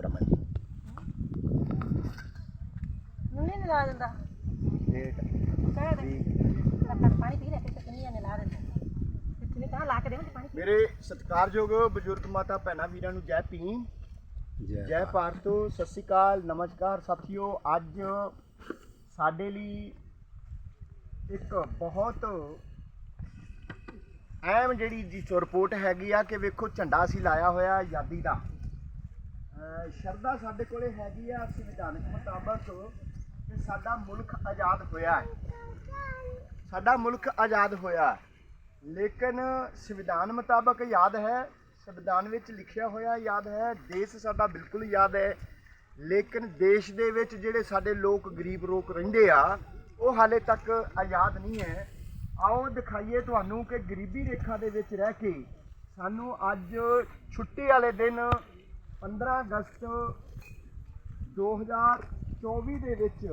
Cameraman ਜੀ ਨੂੰ ਨਹੀਂ ਲਾ ਦਿੰਦਾ ਡੇਟ ਕਹਿ ਦੇ ਲੱਤਾਂ 'ਚ ਪਾਣੀ ਪੀ ਲੈ ਤੇ ਕੰਨੀਆਂ ਨੇ ਲਾ ਦਿੰਦਾ ਇੱਥੇ ਤਾਂ ਲਾ ਕੇ ਦੇ ਪਾਣੀ ਮੇਰੇ ਸਤਿਕਾਰਯੋਗ ਬਜ਼ੁਰਗ ਮਾਤਾ ਭੈਣਾਂ ਵੀਰਾਂ ਨੂੰ ਜੈ ਭੀਮ। ਜੈ ਭਾਰਤ। ਸਤਿ ਸ਼੍ਰੀ ਅਕਾਲ ਨਮਸਕਾਰ ਸਾਥੀਓ। ਅੱਜ ਸਾਡੇ ਲਈ ਇੱਕ ਬਹੁਤ ਅਹਿਮ ਜਿਹੜੀ ਜੀ ਰਿਪੋਰਟ ਹੈਗੀ ਆ ਕਿ ਵੇਖੋ ਝੰਡਾ ਅਸੀਂ ਲਾਇਆ ਹੋਇਆ ਆਜ਼ਾਦੀ ਦਾ। ਸ਼ਰਧਾ ਸਾਡੇ ਕੋਲੇ ਹੈਗੀ ਆ ਸੰਵਿਧਾਨਕ ਮੁਤਾਬਕ ਕਿ ਸਾਡਾ ਮੁਲਕ ਆਜ਼ਾਦ ਹੋਇਆ ਹੈ। ਸਾਡਾ ਮੁਲਕ ਆਜ਼ਾਦ ਹੋਇਆ ਲੇਕਿਨ ਸੰਵਿਧਾਨ ਮੁਤਾਬਕ ਯਾਦ ਹੈ, ਸੰਵਿਧਾਨ ਵਿੱਚ ਲਿਖਿਆ ਹੋਇਆ ਯਾਦ ਹੈ, ਦੇਸ਼ ਸਾਡਾ ਬਿਲਕੁਲ ਯਾਦ ਹੈ। ਲੇਕਿਨ ਦੇਸ਼ ਦੇ ਵਿੱਚ ਜਿਹੜੇ ਸਾਡੇ ਲੋਕ ਗਰੀਬ ਲੋਕ ਰਹਿੰਦੇ ਆ, ਉਹ ਹਾਲੇ ਤੱਕ ਆਜ਼ਾਦ ਨਹੀਂ ਹੈ। ਆਓ ਦਿਖਾਈਏ ਤੁਹਾਨੂੰ ਕਿ ਗਰੀਬੀ ਰੇਖਾ ਦੇ ਵਿੱਚ ਰਹਿ ਕੇ ਸਾਨੂੰ ਅੱਜ ਛੁੱਟੀ ਵਾਲੇ ਦਿਨ 15 ਅਗਸਤ 2024 ਦੇ ਵਿੱਚ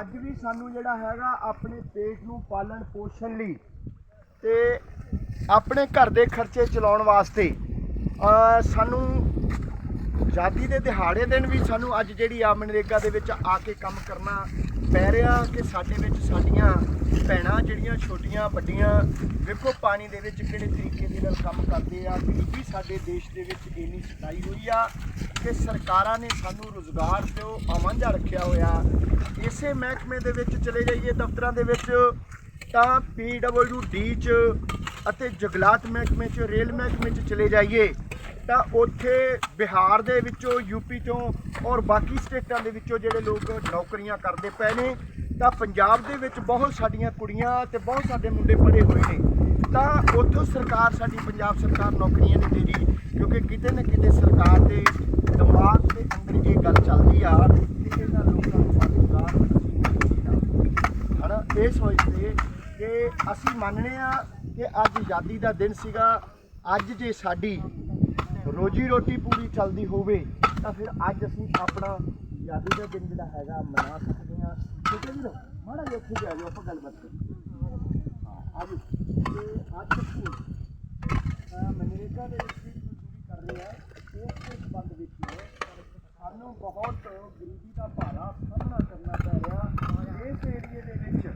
ਅੱਜ ਵੀ ਸਾਨੂੰ ਜਿਹੜਾ ਹੈਗਾ ਆਪਣੇ ਪੇਟ ਨੂੰ ਪਾਲਣ ਪੋਸ਼ਣ ਲਈ ਤੇ ਆਪਣੇ ਘਰ ਦੇ ਖਰਚੇ ਚਲਾਉਣ ਵਾਸਤੇ ਸਾਨੂੰ ਆਜ਼ਾਦੀ ਦੇ ਦਿਹਾੜੇ ਦਿਨ ਵੀ ਸਾਨੂੰ ਅੱਜ ਜਿਹੜੀ ਆ ਮਨਰੇਗਾ ਦੇ ਵਿੱਚ ਆ ਕੇ ਕੰਮ ਕਰਨਾ ਪੈ ਰਿਹਾ ਕਿ ਸਾਡੇ ਵਿੱਚ ਸਾਡੀਆਂ ਭੈਣਾਂ ਜਿਹੜੀਆਂ ਛੋਟੀਆਂ, ਵੱਡੀਆਂ, ਵੇਖੋ ਪਾਣੀ ਦੇ ਵਿੱਚ ਕਿਹੜੇ ਤਰੀਕੇ ਦੇ ਨਾਲ ਕੰਮ ਕਰਦੇ ਆ ਗਰੀਬੀ ਸਾਡੇ ਦੇਸ਼ ਦੇ ਵਿੱਚ ਇੰਨੀ ਸਤਾਈ ਹੋਈ ਆ ਕਿ ਸਰਕਾਰਾਂ ਨੇ ਸਾਨੂੰ ਰੋਜ਼ਗਾਰ ਤੇ ਉਹ ਆਵਾਂਝਾ ਰੱਖਿਆ ਹੋਇਆ। ਇਸੇ ਮਹਿਕਮੇ ਦੇ ਵਿੱਚ ਚਲੇ ਜਾਈਏ ਦਫ਼ਤਰਾਂ ਦੇ ਵਿੱਚ, ਤਾਂ ਡੀ ਚ ਅਤੇ ਜੰਗਲਾਤ ਮਹਿਕਮੇ ਚ, ਰੇਲ ਮਹਿਕਮੇ ਚ ਚਲੇ ਜਾਈਏ। ਤਾਂ ਉੱਥੇ ਬਿਹਾਰ ਦੇ ਵਿੱਚੋਂ ਯੂਪੀ ਚੋਂ ਔਰ ਬਾਕੀ ਸਟੇਟਾਂ ਦੇ ਵਿੱਚੋਂ ਜਿਹੜੇ ਲੋਕ ਨੌਕਰੀਆਂ ਕਰਦੇ ਪਏ ਨੇ, ਤਾਂ ਪੰਜਾਬ ਦੇ ਵਿੱਚ ਬਹੁਤ ਸਾਡੀਆਂ ਕੁੜੀਆਂ ਤੇ ਬਹੁਤ ਸਾਡੇ ਮੁੰਡੇ ਪੜ੍ਹੇ ਹੋਏ ਨੇ। ਤਾਂ ਉੱਥੋਂ ਸਰਕਾਰ ਸਾਡੀ, ਪੰਜਾਬ ਸਰਕਾਰ ਨੌਕਰੀਆਂ ਨਹੀਂ ਦੇ ਰਹੀ, ਕਿਉਂਕਿ ਕਿਤੇ ਨਾ ਕਿਤੇ ਸਰਕਾਰ ਦੇ ਦਿਮਾਗ ਦੇ ਅੰਦਰ ਇਹ ਗੱਲ ਚੱਲਦੀ ਆ ਕਿ ਇਹਨਾਂ ਲੋਕਾਂ ਨੂੰ ਰੋਜ਼ਗਾਰ ਨਹੀਂ ਦੇਣਾ ਇਹ ਸੋਚਦੇ ਕਿ ਅਸੀਂ ਮੰਨਨੇ ਆ ਕਿ ਅੱਜ ਆਜ਼ਾਦੀ ਦਾ ਦਿਨ ਸੀਗਾ, ਅੱਜ ਜੇ ਸਾਡੀ ਰੋਜੀ ਰੋਟੀ ਪੂਰੀ ਚੱਲਦੀ ਹੋਵੇ, ਤਾਂ ਫਿਰ ਅੱਜ ਅਸੀਂ ਆਪਣਾ ਆਜ਼ਾਦੀ ਦਾ ਦਿਨ ਜਿਹੜਾ ਹੈਗਾ ਮਨਾ ਸਕਦੇ ਹਾਂ। ਠੀਕ ਹੈ ਵੀਰੋ? ਮਾੜਾ ਜਿਹਾ ਉੱਥੇ ਜਾ ਜਾਓ ਆਪਾਂ ਗੱਲਬਾਤ ਕਰੀਏ। ਹਾਂ ਅੱਜ ਤੇ ਅੱਜ ਅਸੀਂ ਮਨਰੇਗਾ ਦੇ ਵਿੱਚ ਵੀ ਮਜ਼ਦੂਰੀ ਕਰ ਰਹੇ ਆ ਇਸ ਦੇ ਸੰਬੰਧ ਵਿੱਚ ਸਾਨੂੰ ਬਹੁਤ ਗਰੀਬੀ ਦਾ ਭਾਰਾ ਸਾਹਮਣਾ ਕਰਨਾ ਪੈ ਰਿਹਾ। ਇਸ ਏਰੀਏ ਦੇ ਵਿੱਚ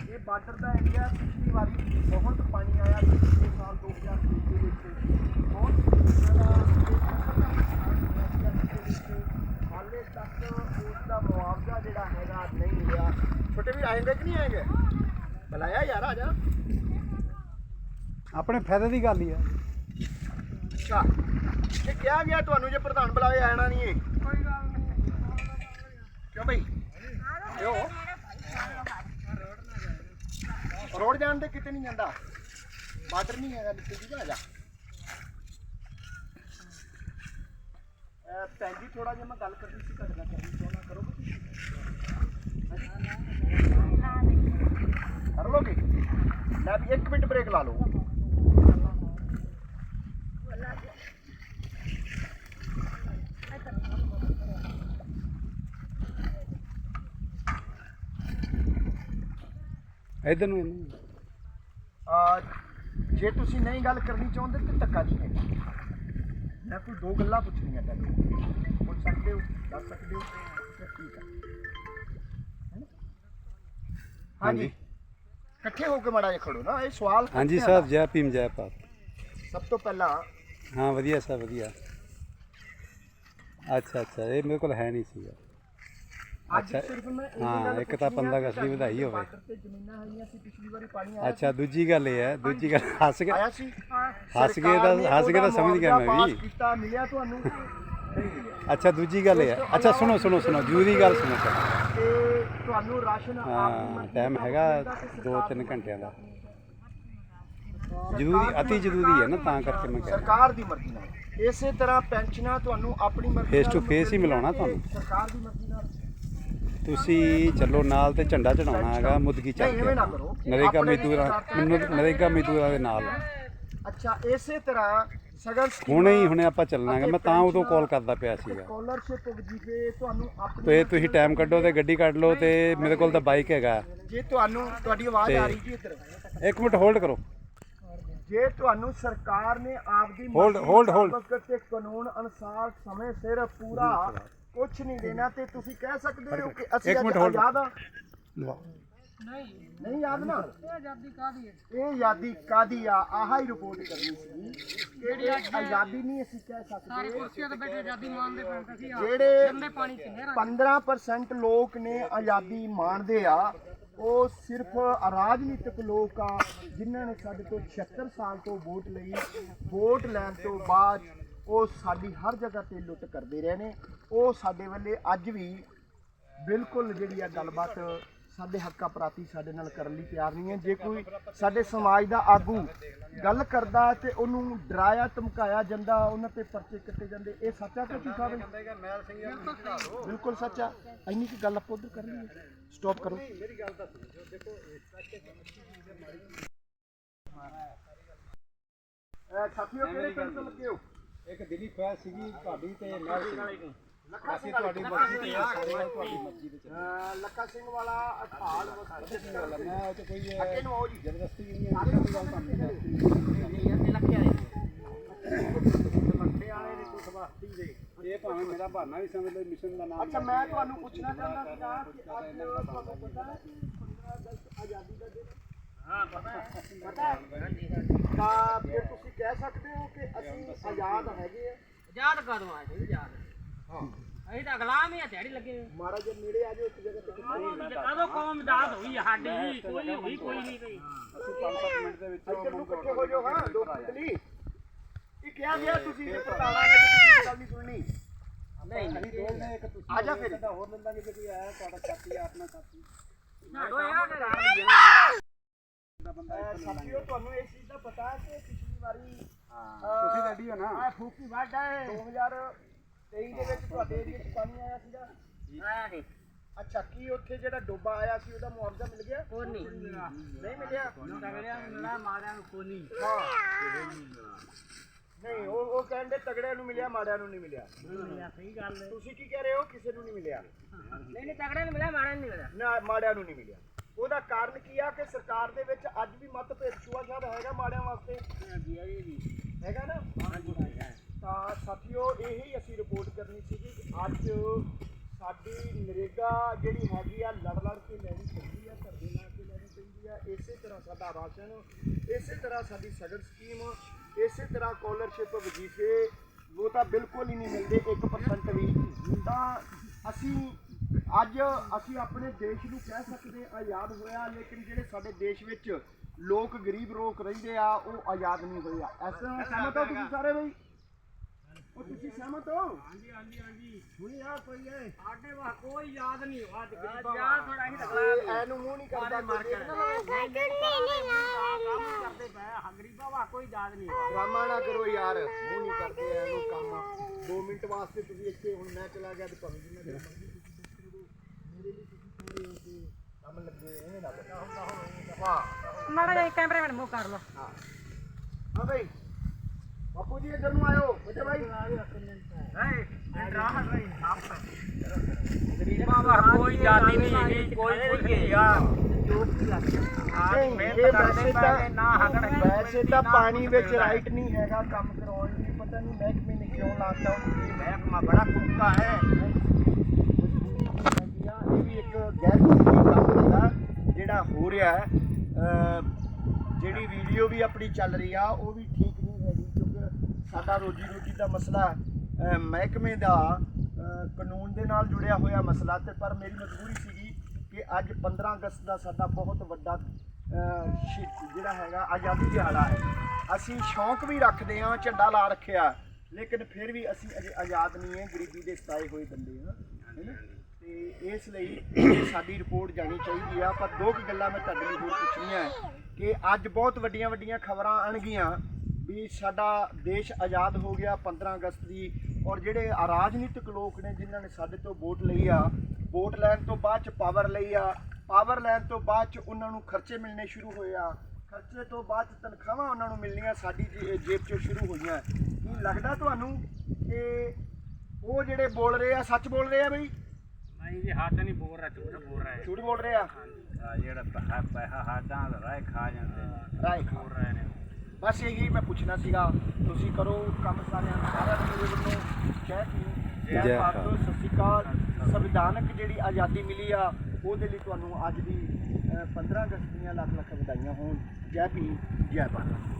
ਇਹ ਬਾਰਡਰ ਦਾ ਏਰੀਆ ਪਿਛਲੀ ਵਾਰੀ ਬਹੁਤ ਪਾਣੀ ਆਇਆ ਪਿਛਲੇ ਸਾਲ 2023 ਦੇ ਵਿੱਚ। ਬਹੁਤ ਹਾਲੇ ਤੱਕ ਉਸ ਦਾ ਮੁਆਵਜ਼ਾ ਜਿਹੜਾ ਹੈਗਾ ਨਹੀਂ ਮਿਲਿਆ। ਛੋਟੇ ਵੀ ਆਏਂਗੇ ਕਿ ਨਹੀਂ ਆਏਂਗੇ ਬੁਲਾਇਆ ਯਾਰ ਆ ਜਾ। ਆਪਣੇ ਫਾਇਦੇ ਦੀ ਗੱਲ ਹੀ ਆ। ਅੱਛਾ। ਇਹ ਕਿਹਾ ਗਿਆ ਤੁਹਾਨੂੰ ਜੇ ਪ੍ਰਧਾਨ ਬੁਲਾਏ ਆਣਾ ਨਹੀਂ ਇਹ? ਕਿਉਂ ਬਈ? ਕਿਉਂ? ਰੋਡ ਜਾਣ ਦੇ ਕਿਤੇ ਨਹੀਂ ਜਾਂਦਾ। ਬਾਰਡਰ ਨਹੀਂ ਹੈਗਾ ਨਿਕਲ ਜੀ ਆ ਜਾ। ਅਹ ਭੈਣ ਜੀ ਥੋੜਾ ਜਿਹਾ ਮੈਂ ਗੱਲ ਕਰਨੀ ਸੀ ਤੁਹਾਡੇ ਨਾਲ ਕਰਨੀ ਚਾਹੁੰਦਾ ਕਰੋਗੇ ਤੁਸੀਂ ਕਰ ਲੋਗੇ? ਲੈ ਵੀ 1 ਮਿੰਟ ਬ੍ਰੇਕ ਲਾ ਲਓ। ਇਧਰ ਨੂੰ ਇਹਨੂੰ। ਆ ਜੇ ਤੁਸੀਂ ਨਹੀਂ ਗੱਲ ਕਰਨੀ ਚਾਹੁੰਦੇ ਤੇ ਧੱਕਾ ਨਹੀਂ ਹੈ ਮੈਂ ਕੋਈ ਦੋ ਗੱਲਾਂ ਪੁੱਛਣੀਆਂ ਤੁਹਾਨੂੰ ਪੁੱਛ ਸਕਦੇ ਹੋ ਦੱਸ ਸਕਦੇ ਹੋ? ਠੀਕ ਹੈ? ਹਾਂਜੀ ਹਾਂਜੀ। ਇਕੱਠੇ ਹੋ ਕੇ ਮਾੜਾ ਜਿਹਾ ਖੜੋ ਨਾ ਇਹ ਸਵਾਲ ਹਾਂਜੀ ਇਕੱਠਿਆਂ ਸਾਹਿਬ ਜੈ ਭੀਮ ਜੈ ਭਾਰਤ। ਸਭ ਤੋਂ ਪਹਿਲਾਂ ਹਾਂ ਵਧੀਆ ਸਭ ਵਧੀਆ। ਅੱਛਾ ਅੱਛਾ ਇਹ ਮੇਰੇ ਕੋਲ ਹੈ ਨਹੀਂ ਸੀਗਾ ਅੱਛਾ, ਹਾਂ, ਇੱਕ ਤਾਂ ਪੁੱਛਣੀ ਆ 15 ਕਿ ਅਗਸਤ ਦੀ ਵਧਾਈ ਹੋਵੇ। ਤੇ ਜ਼ਮੀਨਾਂ ਹੈਗੀਆਂ ਸੀ ਪਿਛਲੀ ਵਾਰੀ ਪਾਣੀ ਆਇਆ ਅੱਛਾ ਦੂਜੀ ਗੱਲ ਇਹ ਹੈ ਦੂਜੀ ਗੱਲ ਹੱਸ ਕੇ ਆਇਆ ਸੀ। ਹੱਸ ਕੇ ਤਾਂ- ਹੱਸ ਕੇ ਤਾਂ ਸਮਝ ਗਿਆ ਮੈਂ ਵੀ। ਕੀਤਾ ਮਿਲਿਆ ਤੁਹਾਨੂੰ। ਅੱਛਾ ਦੂਜੀ ਗੱਲ ਇਹ ਹੈ। ਅੱਛਾ ਸੁਣੋ ਸੁਣੋ ਸੁਣੋ ਜ਼ਰੂਰੀ ਗੱਲ ਸੁਣੋ। ਤੇ ਤੁਹਾਨੂੰ ਰਾਸ਼ਨ ਮਰਜ਼ੀ ਟਾਈਮ ਦਾ ਹੈਗਾ ਮਿਲਦਾ ਤੇ ਸਰਕਾਰ 2-3 ਘੰਟਿਆਂ ਦਾ। ਜ਼ਰੂਰੀ ਅਤੀ ਜ਼ਰੂਰੀ ਹੈ ਨਾ ਤਾਂ ਕਰਕੇ ਮੈਂ ਕਹਿ ਰਿਹਾ। ਸਰਕਾਰ ਦੀ ਮਰਜ਼ੀ ਨਾਲ। ਇਸੇ ਤਰ੍ਹਾਂ ਪੈਨਸ਼ਨਾਂ ਤੁਹਾਨੂੰ ਆਪਣੀ ਮਰਜ਼ੀ to ਨਾਲ face ਹੀ ਮਿਲਾਉਣਾ ਤੁਹਾਨੂੰ। ਸਰਕਾਰ ਦੀ ਮਰਜ਼ੀ ਨਾਲ ਤੁਸੀਂ ਚੱਲੋ ਨਾਲ ਤੇ ਝੰਡਾ ਚੜਾਉਣਾ ਹੈਗਾ ਮੁਦਗੀ ਚੱਕ ਕੇ। ਨਰੇਗਾ ਮਜ਼ਦੂਰਾਂ ਨਰੇਗਾ ਮਜ਼ਦੂਰਾਂ ਦੇ ਨਾਲ। ਅੱਛਾ ਇਸੇ ਤਰ੍ਹਾਂ ਸਗਲ ਹੁਣੇ ਹੀ ਹੁਣੇ ਆਪਾਂ ਚੱਲਣਾ ਹੈਗਾ। ਮੈਂ ਤਾਂ ਉਦੋਂ ਕਾਲ ਕਰਦਾ ਪਿਆ ਸੀਗਾ। ਸਕਾਲਰਸ਼ਿਪ ਵਜੀਫੇ ਤੁਹਾਨੂੰ ਆਪਣੀ ਤੇ ਤੁਸੀਂ ਟਾਈਮ ਕੱਢੋ ਤੇ ਗੱਡੀ ਕੱਢ ਲਓ ਤੇ ਮੇਰੇ ਕੋਲ ਤਾਂ ਬਾਈਕ ਹੈਗਾ। ਜੇ ਤੁਹਾਨੂੰ ਤੁਹਾਡੀ ਆਵਾਜ਼ ਆ ਰਹੀ ਜੀ ਇੱਧਰ। ਇੱਕ ਮਿੰਟ ਹੋਲਡ ਕਰੋ। ਜੇ ਤੁਹਾਨੂੰ ਸਰਕਾਰ ਨੇ ਆਪਦੀ hold. ਮੁਤਾਬਕ ਤੇ ਕਾਨੂੰਨ ਅਨੁਸਾਰ ਸਮੇਂ ਸਿਰ ਪੂਰਾ ਕੁਝ ਨਹੀਂ ਦੇਣਾ ਤੇ ਤੁਸੀਂ ਕਹਿ ਸਕਦੇ ਹੋ ਕਿ ਅਸੀਂ ਇੱਕ ਅੱਜ ਮਿੰਟ hold. ਆਜ਼ਾਦ ਆ ਲਵਾ ਨਹੀਂ। ਯਾਦ ਨਾ। ਇਹ ਆਜ਼ਾਦੀ ਕਾਦੀ ਹੈ? ਇਹ ਆਜ਼ਾਦੀ ਕਾਦੀ ਆ? ਆਹ ਹੀ ਰਿਪੋਰਟ ਕਰਨੀ ਸੀ। ਕਿਹੜੀ ਆਜ਼ਾਦੀ ਨਹੀਂ ਅਸੀਂ ਕਹਿ ਸਕਦੇ। ਕੁਰਸੀਆਂ ਤੇ ਬੈਠੇ ਆਜ਼ਾਦੀ ਮਾਣਦੇ ਪੈਣ ਸੀ ਜਿਹੜੇ ਪਾਣੀ ਚ ਨਹਿਰਾਂ 15% ਲੋਕ ਨੇ ਆਜ਼ਾਦੀ ਮਾਣਦੇ ਆ ਉਹ ਸਿਰਫ ਅਰਾਜਨੀਤਿਕ ਲੋਕ ਆ ਜਿਨ੍ਹਾਂ ਨੇ ਸਾਡੇ ਤੋਂ 76 ਸਾਲ ਤੋਂ ਵੋਟ ਲਈ। ਵੋਟ ਲੈਣ ਤੋਂ ਬਾਅਦ ਉਹ ਸਾਡੀ ਹਰ ਜਗ੍ਹਾ ਤੇ ਲੁੱਟ ਕਰਦੇ ਰਹੇ ਨੇ। ਉਹ ਸਾਡੇ ਵੱਲੇ ਅੱਜ ਵੀ ਬਿਲਕੁਲ ਜਿਹੜੀ ਆ ਗੱਲਬਾਤ ਸਾਡੇ ਹੱਕਾਂ ਪ੍ਰਾਤੀ ਸਾਡੇ ਨਾਲ ਕਰਨ ਲਈ ਤਿਆਰ ਨਹੀਂ ਹੈ। ਜੇ ਕੋਈ ਸਾਡੇ ਸਮਾਜ ਦਾ ਆਗੂ ਗੱਲ ਕਰਦਾ ਤੇ ਉਹਨੂੰ ਡਰਾਇਆ, ਧਮਕਾਇਆ ਜਾਂਦਾ, ਉਹਨਾਂ ਤੇ ਪਰਚੇ ਕੱਟੇ ਜਾਂਦੇ, ਇਹ ਸੱਚਾ ਕਿ ਝੂਠਾ ਬਈ ਬਿਲਕੁਲ ਸੱਚਾ ਇੰਨੀ ਕੀ ਗੱਲ ਆਪਾਂ ਉਧਰ ਕਰਨੀ ਲਈਏ। ਸਟਾਪ ਕਰੋ। ਅਹ ਸਾਥੀਓ, ਕਿਹੜੇ ਪਿੰਡ ਲੱਗੇ ਹੋ? ਇੱਕ ਦਿੱਲੀ ਫੈਸ ਸੀਗੀ ਤੁਹਾਡੀ ਤੇ ਮੈਂ ਸੀ। ਲੱਖਾ ਸਿੰਘ ਤੁਹਾਡੀ ਮਰਜ਼ੀ ਤੇ ਆ ਸਾਰੇ ਤੁਹਾਡੀ ਮਰਜ਼ੀ ਤੇ ਚੱਲੇ। ਅਹ ਲੱਖਾ ਸਿੰਘ ਵਾਲਾ ਅਠਾਲ ਵਸਤ ਮੈਂ ਉਹ ਚ ਕੋਈ ਅੱਗੇ ਨੂੰ ਆਓ ਜੀ। ਜ਼ਬਰਦਸਤੀ ਨਹੀਂ ਹੈ ਗੱਲ ਤੁਹਾਨੂੰ ਇਹ ਭਾਵੇਂ ਮੇਰਾ ਬਹਾਨਾ ਵੀ ਸਮਝ ਲਓ ਮਿਸ਼ਨ ਦਾ ਨਾਮ ਅੱਛਾ ਮੈਂ ਤੁਹਾਨੂੰ ਪੁੱਛਣਾ ਚਾਹੁੰਦਾ ਸੀਗਾ ਕਿ ਅੱਜ ਤੁਹਾਨੂੰ ਪਤਾ ਹੈ ਕਿ 15 ਅਗਸਤ ਆਜ਼ਾਦੀ ਦਾ ਦਿਨ? ਹਾਂ ਪਤਾ ਹੈ। ਪਤਾ ਹੈ? ਤਾਂ ਫਿਰ ਤੁਸੀਂ ਕਹਿ ਸਕਦੇ ਹੋ ਕਿ ਅਸੀਂ ਆਜ਼ਾਦ ਹੈਗੇ ਆ। ਆਜ਼ਾਦ ਕਦੋਂ ਆਏ ਸੀ ਆਜ਼ਾਦ? ਹਾਂ। ਅਸੀਂ ਤਾਂ ਗੁਲਾਮ ਹੀ ਆ ਦਿਹਾੜੀ ਲੱਗੇ ਹੋਏ। ਮਾੜਾ ਜਿਹਾ ਨੇੜੇ ਆ ਜਾਓ ਇੱਕ ਜਗ੍ਹਾ ਤੇ ਕਦੋਂ ਕੌਮ ਆਜ਼ਾਦ ਹੋਈ ਸਾਡੀ ਕੋਈ ਹੋਈ ਕੋਈ ਨਹੀਂ ਕੋਈ। ਅਸੀਂ 5-7 ਮਿੰਟ ਦੇ ਵਿੱਚ ਇੱਧਰ ਨੂੰ ਇਕੱਠੇ ਹੋ ਜਾਓ ਹਾਂ ਦੋ ਲਈ ਇਹ ਕਿਹਾ ਗਿਆ ਤੁਸੀਂ ਇਹ ਪਤਾਲਾ ਨੇ ਕਿ ਤੁਸੀਂ ਗੱਲ ਨਹੀਂ ਸੁਣਨੀ। ਨਹੀਂ ਤੁਸੀਂ ਆ ਜਾ ਫਿਰ। ਤਾਂ ਹੋਰ ਲੈ ਲਾਂਗੇ ਜੇ ਕੋਈ ਆਇਆ ਤੁਹਾਡਾ ਸਾਥੀ ਆਪਣਾ ਸਾਥੀ। ਛੱਡੋ ਯਾਰ ਤੇ ਰਾਹ ਹੀ ਆ। ਦਾ ਬੰਦਾ ਅਹ ਸਾਥੀਓ ਤੁਹਾਨੂੰ ਇਸ ਚੀਜ਼ ਦਾ ਪਤਾ ਹੈ ਕਿ ਪਿਛਲੀ ਵਾਰੀ ਹਾਂ ਤੁਸੀਂ ਰੈਡੀ ਹੋ ਨਾ? ਆ ਫੂਕੀ ਵੱਢ ਹੈ। 2023 ਦੇ ਵਿੱਚ ਤੁਹਾਡੇ ਏਰੀਏ 'ਚ ਪਾਣੀ ਆਇਆ ਸੀਗਾ? ਆਇਆ ਸੀ ਅੱਛਾ ਕੀ ਉੱਥੇ ਜਿਹੜਾ ਡੋਬਾ ਆਇਆ ਸੀ ਉਹਦਾ ਮੁਆਵਜ਼ਾ ਮਿਲ ਗਿਆ? ਕੋਈ ਨਹੀਂ। ਨਹੀਂ ਮਿਲਿਆ। ਤਗੜਿਆਂ ਨੂੰ ਮਿਲਾ ਮਾਰਿਆਂ ਨੂੰ ਕੋਈ ਨਹੀਂ। ਹਾਂ। ਨਹੀਂ ਉਹ ਉਹ ਕਹਿੰਦੇ ਤਗੜਿਆਂ ਨੂੰ ਮਿਲਿਆ ਮਾੜਿਆਂ ਨੂੰ ਨਹੀਂ ਮਿਲਿਆ। ਮਿਲਿਆ ਸਹੀ ਗੱਲ ਹੈ। ਤੁਸੀਂ ਕੀ ਕਹਿ ਰਹੇ ਹੋ? ਕਿਸੇ ਨੂੰ ਨਹੀਂ ਮਿਲਿਆ। ਨਹੀਂ ਨਹੀਂ ਤਗੜਿਆਂ ਨੂੰ ਮਿਲਿਆ ਮਾਰਿਆਂ ਨੂੰ ਨਹੀਂ ਮਿਲਿਆ। ਨਾ ਮਾੜਿਆਂ ਨੂੰ ਨਹੀਂ ਮਿਲਿਆ। ਉਹਦਾ ਕਾਰਨ ਕੀ ਆ ਕਿ ਸਰਕਾਰ ਦੇ ਵਿੱਚ ਅੱਜ ਵੀ ਮਤਭੇਦ ਛੂਆ-ਛਾਤ ਹੈਗਾ ਮਾੜਿਆਂ ਵਾਸਤੇ? ਹੈਗਾ ਨਾ? ਤਾਂ ਸਾਥੀਓ ਇਹੀ ਅਸੀਂ ਰਿਪੋਰਟ ਕਰਨੀ ਸੀਗੀ ਕਿ ਅੱਜ ਸਾਡੀ ਨਰੇਗਾ ਜਿਹੜੀ ਹੈਗੀ ਆ ਲੜ ਲੜ ਕੇ ਲੈਣੀ ਪੈਂਦੀ ਆ ਧਰਦੇ ਲਾ ਕੇ ਲੈਣੀ ਪੈਂਦੀ ਆ ਇਸੇ ਤਰ੍ਹਾਂ ਸਾਡਾ ਰਾਸ਼ਨ ਇਸੇ ਤਰ੍ਹਾਂ ਸਾਡੀ ਸਗਰ ਸਕੀਮ ਇਸੇ ਤਰ੍ਹਾਂ ਸਕਾਲਰਸ਼ਿਪ ਵਜ਼ੀਫੇ ਉਹ ਤਾਂ ਬਿਲਕੁਲ ਹੀ ਨਹੀਂ ਮਿਲਦੇ 1% ਵੀ। ਤਾਂ ਅਸੀਂ ਅੱਜ ਅਸੀਂ ਆਪਣੇ ਦੇਸ਼ ਨੂੰ ਕਹਿ ਸਕਦੇ ਆਜ਼ਾਦ ਹੋਇਆ ਲੇਕਿਨ ਜਿਹੜੇ ਸਾਡੇ ਦੇਸ਼ ਵਿੱਚ ਲੋਕ ਗਰੀਬ ਲੋਕ ਰਹਿੰਦੇ ਆ ਉਹ ਆਜ਼ਾਦ ਨਹੀਂ ਹੋਏ ਆ। ਐਸਾ ਸਹਿਮਤ ਹੋ ਤੁਸੀਂ ਸਾਰੇ ਬਈ? ਉਹ ਤੁਸੀਂ ਸਹਿਮਤ ਹੋ? ਹਾਂਜੀ ਹਾਂਜੀ ਹਾਂਜੀ। ਹੁਣੀ ਆ ਕੋਈ ਹੈ ਸਾਡੇ ਵਾ ਕੋਈ ਯਾਦ ਨਹੀਂ ਹੋਆ ਤੇ ਗਰੀਬਾਂ ਯਾਦ ਥੋੜਾ ਹੀ ਇਹ ਐਨੂੰ ਮੂੰਹ ਨਹੀਂ ਕਰਦਾ ਕੋਈ। ਦੇਖਣਾ ਕੰਮ ਕਰਦੇ ਪਏ ਆ। ਗਰੀਬਾਂ ਵਾ ਕੋਈ ਯਾਦ ਨਹੀਂ ਡਰਾਮਾ ਨਾ ਕਰੋ ਯਾਰ ਮੂੰਹ ਨਹੀਂ ਕਰਦੇ ਐਨੂੰ ਕੰਮ 2 ਮਿੰਟ ਵਾਸਤੇ ਤੁਸੀਂ ਇੱਥੇ ਹੁਣ ਮੈਂ ਚਲਾ ਗਿਆ ਤੇ ਤੁਹਾਨੂੰ ਜਿੰਨਾ ਦੇਰ ਮਰਜ਼ੀ ਤੁਸੀਂ ਬੈਠੇ ਰਹੋ। ਮੇਰੇ ਲਈ ਤੁਸੀਂ ਕਹਿ ਰਹੇ ਹੋ ਕਿ ਕੰਮ ਲੱਗੇ ਐਵੇਂ ਨਾ ਕਰੋ। ਹਾਂ ਮਾੜਾ ਜਿਹਾ ਕੈਮਰੇ ਵਿੱਚ ਮੂੰਹ ਕਰ ਲੋ ਹਾਂ। ਹਾਂ ਭਾਈ ਬਾਪੂ ਜੀ ਇੱਧਰ ਨੂੰ ਆਇਓ। ਬੱਚੇ ਭਾਈ ਗਰੀਬਾਂ ਵਾ ਕੋਈ ਯਾਦੀ ਨਹੀਂ ਹੈਗੀ ਕੋਈ ਕੁਝ ਨਹੀਂ ਨਹੀਂ ਇਹ ਵੈਸੇ ਤਾਂ ਪਾਣੀ ਵਿੱਚ ਰਾਈਟ ਨਹੀਂ ਹੈਗਾ ਕੰਮ ਕਰਾਉਣ ਲਈ ਪਤਾ ਨਹੀਂ ਮਹਿਕਮੇ ਨੇ ਕਿਉਂ ਲਾਤਾ। ਮਹਿਕਮਾ ਬੜਾ ਕੁੱਤਾ ਹੈ। ਇਹ ਵੀ ਇੱਕ ਗੈਰ ਕਾਨੂੰਨੀ ਕੰਮ ਹੈਗਾ। ਜਿਹੜਾ ਹੋ ਰਿਹਾ ਹੈ ਜਿਹੜੀ ਵੀਡੀਓ ਵੀ ਆਪਣੀ ਚੱਲ ਰਹੀ ਆ ਉਹ ਵੀ ਠੀਕ ਨਹੀਂ ਹੈਗੀ ਕਿਉਂਕਿ ਸਾਡਾ ਰੋਜੀ ਰੋਟੀ ਦਾ ਮਸਲਾ ਮਹਿਕਮੇ ਦਾ ਕਾਨੂੰਨ ਦੇ ਨਾਲ ਜੁੜਿਆ ਹੋਇਆ ਮਸਲਾ ਤੇ ਪਰ ਮੇਰੀ ਮਜਬੂਰੀ ਸੀਗੀ ਕਿ ਅੱਜ 15 ਅਗਸਤ ਦਾ ਸਾਡਾ ਬਹੁਤ ਵੱਡਾ ਅਹ, ਜਿਹੜਾ ਹੈਗਾ ਆਜ਼ਾਦੀ ਦਿਹਾੜਾ ਹੈ। ਅਸੀਂ ਸ਼ੌਂਕ ਵੀ ਰੱਖਦੇ ਹਾਂ ਝੰਡਾ ਲਾ ਰੱਖਿਆ। ਲੇਕਿਨ ਫਿਰ ਵੀ ਅਸੀਂ ਅਜੇ ਆਜ਼ਾਦ ਨਹੀਂ ਹੈ ਗਰੀਬੀ ਦੇ ਸਤਾਏ ਹੋਏ ਬੰਦੇ ਹਾਂ ਹੈਨਾ ਤੇ ਇਸ ਲਈ ਸਾਡੀ ਰਿਪੋਰਟ ਜਾਣੀ ਚਾਹੀਦੀ ਆ ਪਰ ਦੋ ਕੁ ਗੱਲਾਂ ਮੈਂ ਤੁਹਾਡੇ ਲਈ ਹੋਰ ਪੁੱਛਣੀਆਂ ਕਿ ਅੱਜ ਬਹੁਤ ਵੱਡੀਆਂ ਵੱਡੀਆਂ ਖਬਰਾਂ ਆਣਗੀਆਂ ਵੀ ਸਾਡਾ ਦੇਸ਼ ਆਜ਼ਾਦ ਹੋ ਗਿਆ 15 ਅਗਸਤ ਦੀ ਔਰ ਜਿਹੜੇ ਰਾਜਨੀਤਿਕ ਲੋਕ ਨੇ ਜਿਨ੍ਹਾਂ ਨੇ ਸਾਡੇ ਤੋਂ ਵੋਟ ਲਈ ਆ ਵੋਟ ਲੈਣ ਤੋਂ ਬਾਅਦ ਚ ਪਾਵਰ ਲਈ ਆ ਪਾਵਰ ਲੈਣ ਤੋਂ ਬਾਅਦ ਚ ਉਹਨਾਂ ਨੂੰ ਖਰਚੇ ਮਿਲਣੇ ਸ਼ੁਰੂ ਹੋਏ ਆ। ਖਰਚੇ ਤੋਂ ਬਾਅਦ 'ਚ ਤਨਖਾਹਾਂ ਉਹਨਾਂ ਨੂੰ ਮਿਲਣੀਆਂ ਸਾਡੀ ਜੇ- ਜੇਬ ਚੋਂ ਸ਼ੁਰੂ ਹੋਈਆਂ। ਕੀ ਲੱਗਦਾ ਤੁਹਾਨੂੰ ਕਿ ਉਹ ਜਿਹੜੇ ਬੋਲ ਰਹੇ ਆ ਸੱਚ ਬੋਲ ਰਹੇ ਆ ਬਈ? ਨਹੀਂ ਜੀ ਹੱਥ ਨਹੀਂ ਬੋਲ ਰਿਹਾ ਝੂਠ ਬੋਲ ਰਿਹਾ ਝੂਠ ਬੋਲ ਰਹੇ ਆ? ਜਿਹੜਾ ਪੈਸਾ ਪੈਸਾ ਹਾਡਾਂ ਦਾ ਰਾਹ ਖਾ ਜਾਂਦੇ ਨੇ। ਰਾਏ ਬੋਲ ਰਹੇ ਨੇ ਬਸ ਇਹੀ ਮੈਂ ਪੁੱਛਣਾ ਸੀਗਾ ਤੁਸੀਂ ਕਰੋ ਕੰਮ ਸਾਰਿਆਂ ਨੂੰ ਸਾਰਿਆਂ ਨੂੰ ਮੇਰੇ ਵੱਲੋਂ ਜੈ ਭੀਮ ਜੈ ਜੈ ਭਾਰਤ ਭਾਰਤ। ਸਤਿ ਸ਼੍ਰੀ ਅਕਾਲ। ਸੰਵਿਧਾਨਕ ਜਿਹੜੀ ਆਜ਼ਾਦੀ ਮਿਲੀ ਆ ਉਹਦੇ ਲਈ ਤੁਹਾਨੂੰ ਅੱਜ ਦੀ ਅ, 15 ਅਗਸਤ ਦੀਆਂ ਲੱਖ ਲੱਖ ਵਧਾਈਆਂ ਹੋਣ। ਜੈ ਭੀਮ ਜੈ ਭਾਰਤ